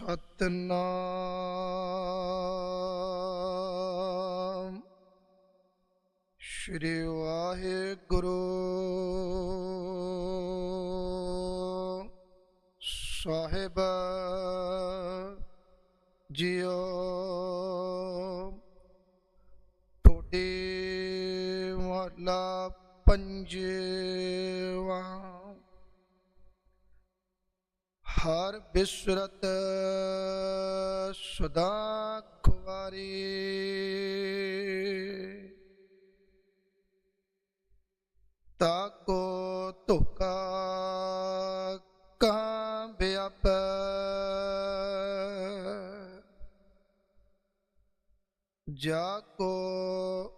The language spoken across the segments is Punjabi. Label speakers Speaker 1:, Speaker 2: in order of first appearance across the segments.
Speaker 1: ਸਤਨਾਮ। ਸ਼੍ਰੀ ਵਾਹਿਗੁਰੂ ਸਾਹਿਬ ਜੀਓ। ਟੋਡੀ ਮਹਲਾ ਪੰਜਵਾ ਹਰ ਬਿਸਰਤ ਸਦਾ ਖੁਆਰੀ ਤਾਕੋ ਧੋਖਾ ਕਹਾਂ ਬਿਆਪ। ਜਾ ਕੋ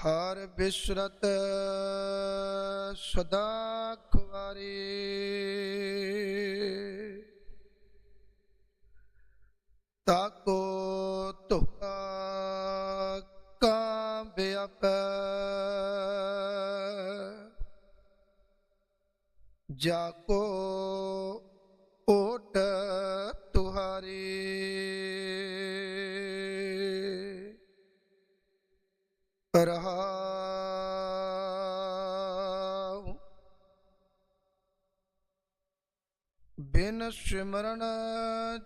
Speaker 1: ਹਰ ਬਿਸਰਤ ਸਦਾ ਖੁਆਰੀ ਤਾਕੋ ਧੋਖਾ ਕਾਂ ਬਿਆਪ ਜਾ ਕੋ ਓਟ ਤੁਹਾਰੀ। ਬਿਨ ਸਿਮਰਨ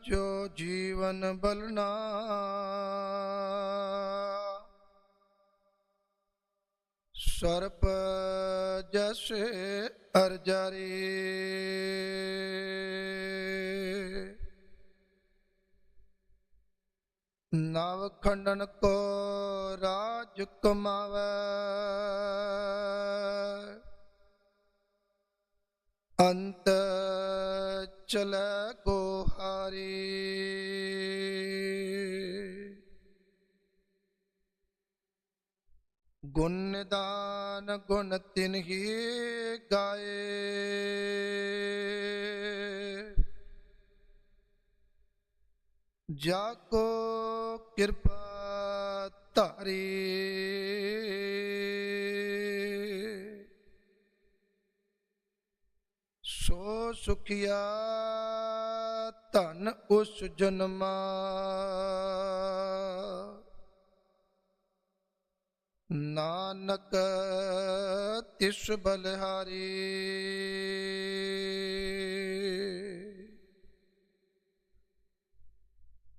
Speaker 1: ਜੋ ਜੀਵਨ ਬਲਨਾ ਸਰਪ ਜਸ ਅਰਜਰੀ। ਨਵ ਖੰਡਨ ਕੋ ਰਾਜ ਕਮਾਵੇ। ਅੰਤ ਚਲੈ ਕੋ ਹਾਰੀ ਗੁਣ ਦਾਨ ਗੁਣ ਤਿਨਹੀ ਗਾਏ। ਜਾ ਕੋ ਕਿਰਪਾ ਧਾਰੀ। ਸੋ ਸੁਖਿਆ ਧਨ ਉਸ ਜਨਮਾ। ਨਾਨਕ ਤਿਸ ਬਲਿਹਾਰੀ।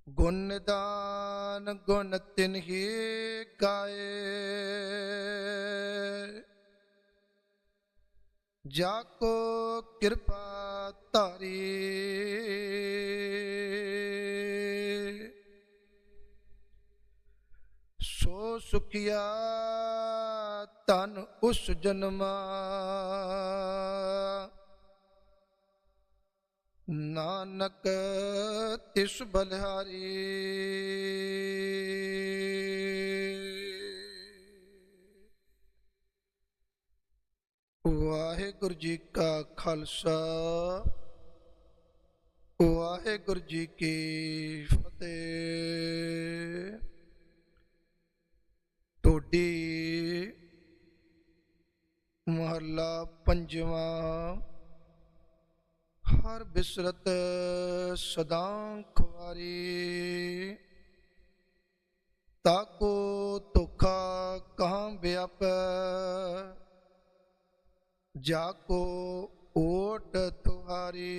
Speaker 1: ਗੁਣਦਾਨ ਗੁਣ ਤਿਨਹੀ ਗਾਏ ਜਾ ਕੋ ਕਿਰਪਾ ਧਾਰੀ। ਸੋ ਸੁਖਿਆ ਤਨ ਉਸ ਜਨਮਾ। ਨਾਨਕ ਤਿਸ ਬਲਿਹਾਰੀ। ਵਾਹਿਗੁਰੂ ਜੀ ਕਾ ਖਾਲਸਾ, ਵਾਹਿਗੁਰੂ ਜੀ ਕੀ ਫਤਿਹ। ਟੋਡੀ ਮਹੱਲਾ ਪੰਜਵਾਂ, ਹਰ ਬਿਸਰਤ ਸਦਾ ਖੁਆਰੀ ਜਾਕੋ ਓਟ ਤੁਹਾਰੇ।